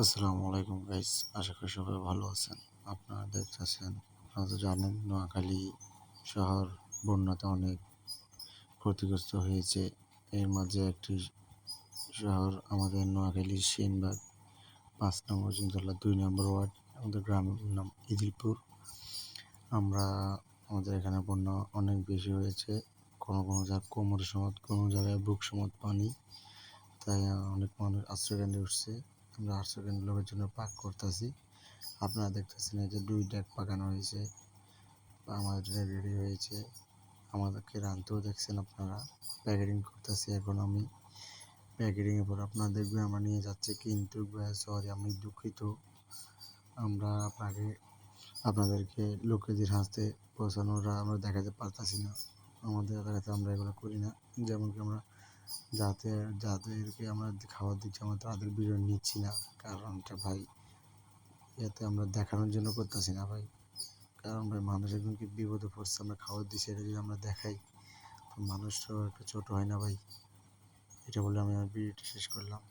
আসসালামু আলাইকুম গাইস আশা করি সবাই ভালো আছেন। আপনারা দেখতেছেন আপনারা তো জানেন, নোয়াখালী শহর বন্যাতে অনেক ক্ষতিগ্রস্ত হয়েছে। এর মাঝে একটি শহর আমাদের নোয়াখালীর সেনবাগ, পাঁচ নম্বর চিন্তলা দুই নম্বর ওয়ার্ড, আমাদের গ্রামের নাম ইদিলপুর। আমরা আমাদের এখানে বন্যা অনেক বেশি হয়েছে, কোনো কোনো জায়গায় কোমর সমত, কোনো জায়গায় বুক সমত পানি, তাই অনেক মানুষ আশ্রয়কেন্দ্রে উঠছে। আমরা আশ্রয়কেন্দ্র লোকের জন্য পাক করতেছি। আপনারা দেখতেছেন এই যে দুই ডেক পাকানো হয়েছে। আমাদের রেডি হয়েছে। আমাদেরকে রানতেও দেখছেন আপনারা। প্যাকেটিং করতেছি এখন আমি। প্যাকেটিংয়ের পর আপনারা দেখবেন আমরা নিয়ে যাচ্ছি। কিন্তু সরি আমি দুঃখিত। আমরা আপনাকে, আপনাদেরকে লোকেদের হাসতে পৌঁছানোরা আমরা দেখাতে পারতাছি না। আমাদের এলাকাতে আমরা এগুলো করি না। যেমন কি আমরা যাতে, যাদেরকে আমরা খাবার দিচ্ছি, আমরা তাদের ভিডিও নিচ্ছি না। কারণটা ভাই, এতে আমরা দেখানোর জন্য করতেছি না ভাই। কারণ ভাই, মানুষ একজনকে বিপদে পড়ছে? আমরা খাবার দিচ্ছি, এটা যদি আমরা দেখাই মানুষটাও একটা ছোটো হয় না ভাই। এটা বলে আমি আমার ভিডিওটা শেষ করলাম।